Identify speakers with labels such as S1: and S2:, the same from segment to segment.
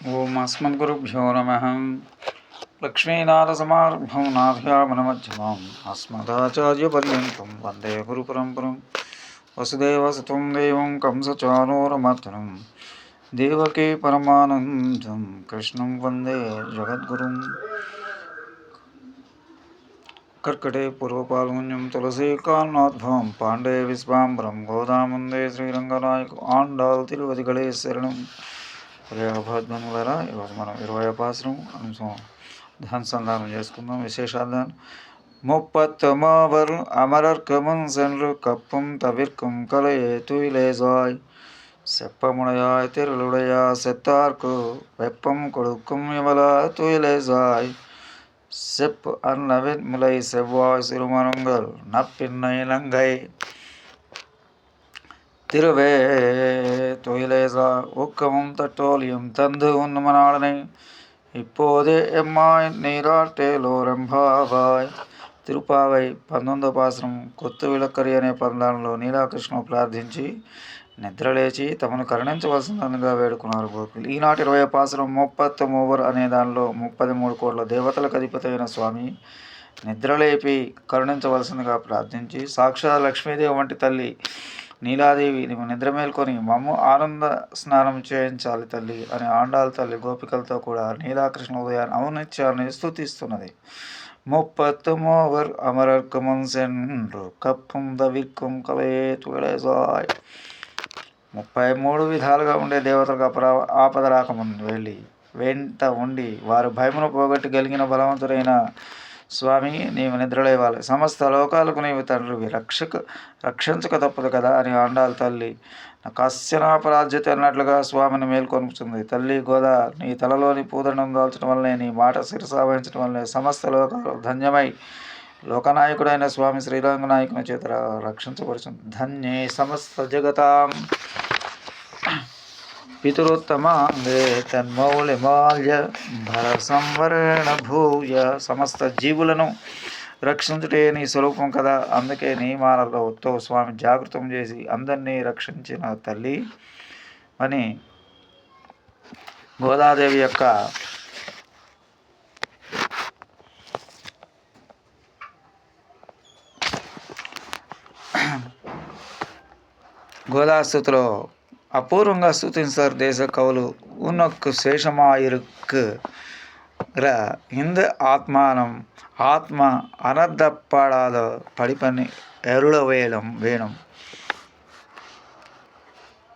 S1: ఓం అస్మద్గురుభ్యో నమ లక్ష్మీనాథసమారంభం నాథయామనమధ్యమాం అస్మదాచార్యపర్యంతం వందే గురుపరంపరం వసుదేవసుతం దేవం కంసచానూరమర్దనం దేవకీ పరమానందం కృష్ణం వందే జగద్గురుం కర్కటే పూర్వపాల్గుణ్యం తులసీకాల్నాద్భవం పాండే విశ్వాంబరం గోదాముందే శ్రీరంగనాయకు ఆండాల్ తిరువదిగళే శరణం పర్యాభాద్మనులరా ఈరోజు మనం ఇరవై పాసరం అంశం ధ్యానసంధానం చేసుకుందాం విశేషార్థాన్ని முப்பத்தமாவர் அமரர்க்கமுன் சென்று கப்பும் தவிர்க்கும் கலையே துயிலேசாய் செப்பமுடையாய் திருளுடையா செத்தார்க்கு வெப்பம் கொடுக்கும் இவலா துயிலேசாய் செப்பு அன்னவின் முலை செவ்வாய் சிறுமரங்கள் நப்பின்னை இலங்கை திருவே துயிலேசா ஊக்கமும் தட்டோலியும் தந்து உண்மனாளனை இப்போதே எம்மாய் నీరాటేలోరెంబావాయ్ తిరుపావై పంతొమ్మిదో పాసనం కొత్త విలక్కరి అనే పందాలలో నీలాకృష్ణ ప్రార్థించి నిద్రలేచి తమను కరుణించవలసిందనుగా వేడుకున్నారు గోపిలు ఈనాటి ఇరవై పాసనం ముప్పత్తు మూవర్ అనే దానిలో ముప్పది మూడు కోట్ల దేవతలకు అధిపతి అయిన స్వామి నిద్రలేపి కరుణించవలసిందిగా ప్రార్థించి సాక్షాత్ లక్ష్మీదేవి వంటి తల్లి నీలాదేవి నువ్వు నిద్ర మేల్కొని మమ్ము ఆనంద స్నానం చేయించాలి తల్లి అని ఆండాల తల్లి గోపికలతో కూడా నీలాకృష్ణ ఉదయాన్ని ఔనిత్యాన్ని స్థుతిస్తున్నది ముప్పత్తు మోవర్ అమరర్కమన్ సెండ్రు కప్పం విక్కుం కలయే సాయ్ ముప్పై మూడు విధాలుగా ఉండే దేవతలకు అపరా ఆపద రాకముందు వెళ్ళి వెంట ఉండి వారు భయమును పోగొట్టగలిగిన బలవంతుడైన స్వామి నీవు నిద్రలేవాలి సమస్త లోకాలకు నీవు తండ్రివి రక్షక రక్షించక తప్పదు కదా అని ఆండాలి తల్లి. కశ్యనాపరాధ్యత అన్నట్లుగా స్వామిని మేల్కొనుచుంది తల్లి గోదా నీ తలలోని పూదండం దాల్చడం వల్లనే నీ మాట శిరస వహించడం వల్లనే సమస్త లోకాలు ధన్యమై. లోకనాయకుడైన స్వామి శ్రీరంగ నాయకుని చేత రక్షించబడుతుంది ధన్యే సమస్త జగతాం. పితృత్తమాంగే తన్మౌలిమాల్య భర సంవరణ భూయ సమస్త జీవులను రక్షించుటే నీ స్వరూపం కదా. అందుకే నియమాలలో ఉత్తవ స్వామి జాగృతం చేసి అందరినీ రక్షించిన తల్లి అని గోదాదేవి యొక్క గోదాస్థుతిలో அபூர்வங்க சூத்தின்சர் தேச கவுலு உனக்கு சேஷமாயிருக்குற இந்த ஆத்மானம் ஆத்மா அனர்த்தப்படாத படிப்பனை அருள வேலும் வேணும்.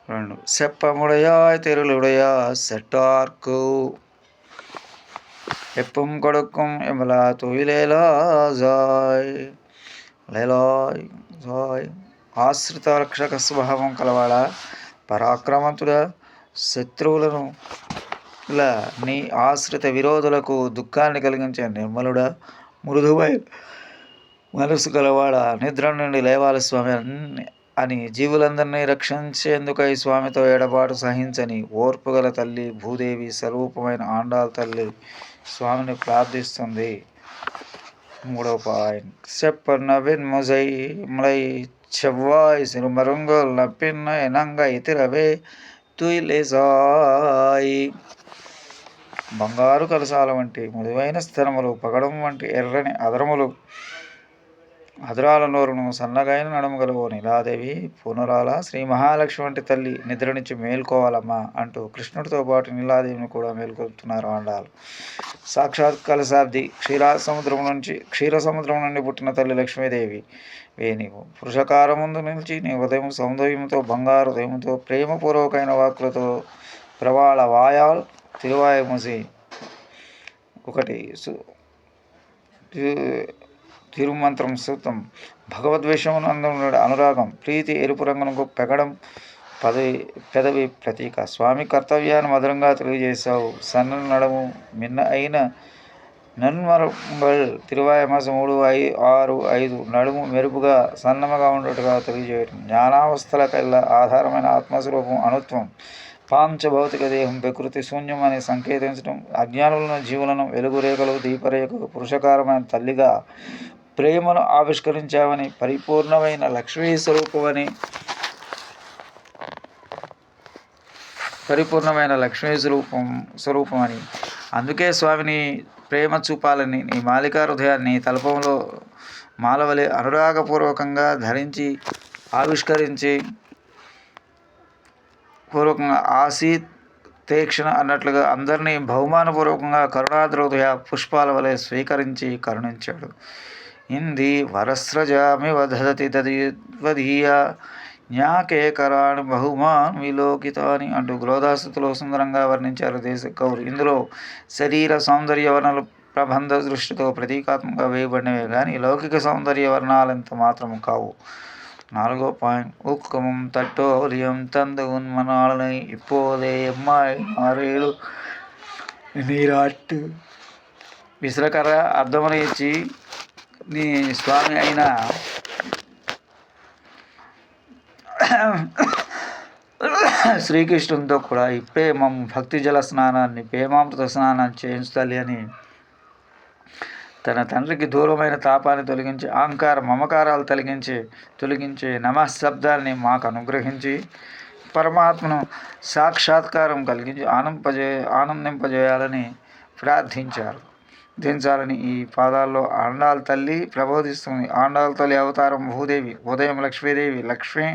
S1: ரெண்டு செப்பமுடையாய் திருளுடையா செட்டார்க்கு. எப்பவும் கொடுக்கும் எம்பலா தொழிலேலாய் லேலாய் ஜாய் ஆசிரித ரக்ஷக சுபாவம் கலவாடா పరాక్రమంతుడా? శత్రువులను ఇలా నీ ఆశ్రిత విరోధులకు దుఃఖాన్ని కలిగించే నిర్మలుడా? మృదువై మనసు గలవాడ? నిద్ర నుండి లేవాలి స్వామి అన్ని అని జీవులందరినీ రక్షించేందుకై స్వామితో ఎడబాటు సహించని ఓర్పు గల తల్లి భూదేవి స్వరూపమైన ఆండాల తల్లి స్వామిని ప్రార్థిస్తుంది. మూడవ పాయింట్. చెప్పన్న విన్ముజై మలై செவ்வாய் సిరుమరుంగల్ நப்பின்ன ఎనంగ ఇతిరవే తుయిలేసాయి బంగారు కలసాల వంటి మృదువైన స్థలములు పగడం వంటి ఎర్రని అదరములు అదురాల నోరును సన్నగైన నడమగలవు నీలాదేవి పునరాల శ్రీ మహాలక్ష్మి వంటి తల్లి నిద్ర నుంచి మేల్కోవాలమ్మా అంటూ కృష్ణుడితో పాటు నీలాదేవిని కూడా మేల్కొల్పుతున్నారు ఆండాలు. సాక్షాత్ కలశాబ్ది క్షీర సముద్రం నుంచి క్షీర సముద్రం నుండి పుట్టిన తల్లి లక్ష్మీదేవి. వే పురుషకారముందు ముందు నిలిచి నీ ఉదయం సౌందర్యంతో బంగారు ఉదయంతో ప్రేమపూర్వకమైన వాక్కులతో ప్రవాళ వాయాల్ తిరువాయముసి ఒకటి తిరుమంత్రం సూతం. భగవద్వేషమునందు అనురాగం. ప్రీతి ఎరుపు రంగునకు పెగడం పదవి పెదవి ప్రతీక. స్వామి కర్తవ్యాన్ని మధురంగా తెలియజేశావు. సన్న నడము మిన్న అయిన నన్మరంగల్ తిరువాయమాస మూడు ఐ ఆరు ఐదు నడుము మెరుపుగా సన్నమగా ఉండేట్టుగా తెలియజేయటం జ్ఞానావస్థలకల్లా ఆధారమైన ఆత్మస్వరూపం అనుత్వం. పాంచభౌతిక దేహం ప్రకృతి శూన్యం అని సంకేతించడం అజ్ఞానులను జీవులను వెలుగురేఖలు దీపరేఖలు పురుషకారమైన తల్లిగా ప్రేమను ఆవిష్కరించావని పరిపూర్ణమైన లక్ష్మీ స్వరూపమని పరిపూర్ణమైన లక్ష్మీ స్వరూపం స్వరూపమని. అందుకే స్వామిని ప్రేమ చూపాలని నీ మాలికా హృదయాన్ని తలపంలో మాలవలే అనురాగపూర్వకంగా ధరించి ఆవిష్కరించి పూర్వకంగా ఆసీ తీక్షణ అన్నట్లుగా అందరినీ బహుమానపూర్వకంగా కరుణాద్రోదయ పుష్పాల వలె స్వీకరించి కరుణించాడు. ఇంది వరస్రజామివ దదతి న్యాకే జ్ఞాకేకరాణి బహుమాన్ విలోకితాని అంటూ గ్లోదాస్తుతిలో సుందరంగా వర్ణించారు దేశ కౌరు ఇందులో శరీర సౌందర్య వర్ణలు ప్రబంధ దృష్టితో ప్రతీకాత్మకంగా వేయబడినవే కానీ లౌకిక సౌందర్య వర్ణాలంత మాత్రం కావు. నాలుగో పాయింట్. ఉక్కమం తట్టోలియం తందు ఉన్మనాలని ఇప్పోదే ఎమ్మాయి మారేడు నీరాట్టు. అర్థమని ఇచ్చి నీ స్వామి అయిన శ్రీకృష్ణునితో కూడా ఇప్పుడే మమ్మ భక్తి జల స్నానాన్ని ప్రేమామృత స్నానాన్ని చేయించాలి అని తన తండ్రికి దూరమైన తాపాన్ని తొలగించి అహంకార మమకారాలు తొలగించి తొలగించే నమశబ్దాన్ని మాకు అనుగ్రహించి పరమాత్మను సాక్షాత్కారం కలిగించి ఆనంపజే ఆనందింపజేయాలని ప్రార్థించారు. దించాలని ఈ పాదాల్లో ఆండాల తల్లి ప్రబోధిస్తుంది. ఆండాల తల్లి అవతారం భూదేవి. ఉదయం లక్ష్మీదేవి లక్ష్మీ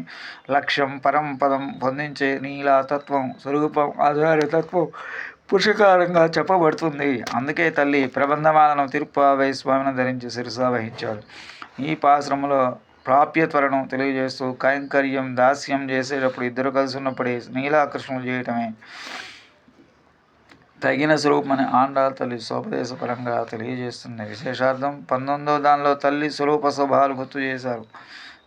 S1: లక్ష్యం పరం పదం పొందించే నీలాతత్వం స్వరూపం ఆధారతత్వం పురుషకారంగా చెప్పబడుతుంది. అందుకే తల్లి ప్రబంధమాలను తిరుప్పావై స్వామిని ధరించి శిరస వహించాడు ఈ పాశ్రమంలో ప్రాప్యత్వరను తెలియజేస్తూ కైంకర్యం దాస్యం చేసేటప్పుడు ఇద్దరు కలిసి ఉన్నప్పుడే నీలాకృష్ణులు చేయటమే తగిన స్వరూపమని ఆండాల తల్లి స్వోపదేశపరంగా తెలియజేస్తుంది. విశేషార్థం పంతొమ్మిదో దానిలో తల్లి స్వరూప స్వభావాలు గుర్తు చేశారు.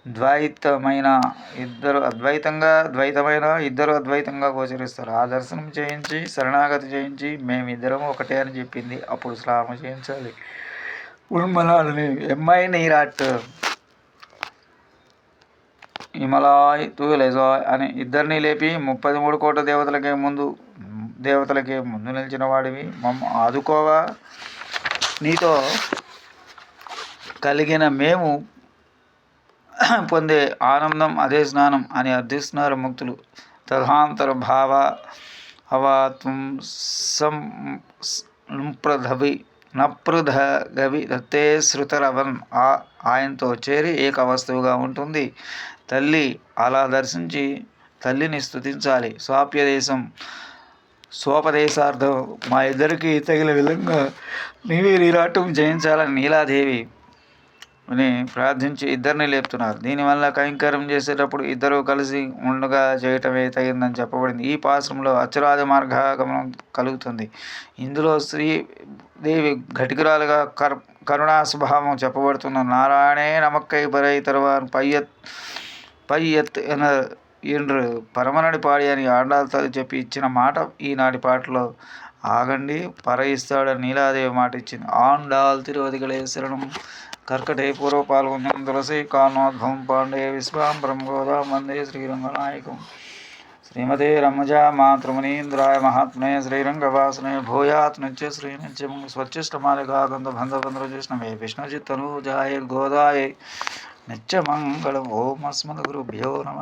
S1: ద్వైతమైన ఇద్దరు అద్వైతంగా ద్వైతమైన ఇద్దరు అద్వైతంగా గోచరిస్తారు. ఆ దర్శనం చేయించి శరణాగతి చేయించి మేమిద్దరం ఒకటే అని చెప్పింది. అప్పుడు శ్రామ చేయించాలి. ఉన్మలాలని ఎంఐ నీరాట్ హిమలాయ్ తూలెజాయ్ అని ఇద్దరిని లేపి ముప్పై మూడు కోట్ల దేవతలకే ముందు దేవతలకే ముందు నిలిచిన వాడివి. మమ్మ ఆదుకోవా? నీతో కలిగిన మేము పొందే ఆనందం అదే స్నానం అని అర్థిస్తున్నారు ముక్తులు. తథాంతర భావ అవాత్వం సంప్రధవి నపృధ గవి దత్తే శృతరవన్ ఆ ఆయనతో చేరి ఏక వస్తువుగా ఉంటుంది. తల్లి అలా దర్శించి తల్లిని స్థుతించాలి స్వాప్యదేశం స్వోపదేశార్థం మా ఇద్దరికి తగిన విధంగా నీవే నీరాటం జయించాలని నీలాదేవి అని ప్రార్థించి ఇద్దరిని లేపుతున్నారు. దీనివల్ల కైంకర్యం చేసేటప్పుడు ఇద్దరు కలిసి ఉండగా చేయటమే తగిందని చెప్పబడింది. ఈ పాశ్రంలో అచ్చరాది మార్గాగమనం కలుగుతుంది. ఇందులో శ్రీదేవి ఘటికురాలుగా కర్ కరుణా స్వభావం చెప్పబడుతున్న నారాయణే నమక్కై పరై పై ఎత్ పై ఎన ఈయనరు పరమనడి పాడి అని ఆండాలతో చెప్పి ఇచ్చిన మాట ఈనాటి పాటలో ఆగండి పరయిస్తాడని నీలాదేవి మాట ఇచ్చింది. ఆండాల్ తిరువదిగలే శరణం కర్కటే పూర్వ పాల్గొందం తులసి కానోద్భవం పాండే విశ్వాం బ్రహ్మగోదా మందే శ్రీరంగనాయకం. శ్రీమతే రమజా మాతృమునీంద్రాయ మహాత్మనే శ్రీరంగవాసనే భూయాత్ నిత్య శ్రీనిత్యం స్వచ్ఛిష్టమాలికాగంధ విష్ణుజిత్తను జాయ గోదాయ నిత్యమంగళం ఓం అస్మద్గురుభ్యో నమ.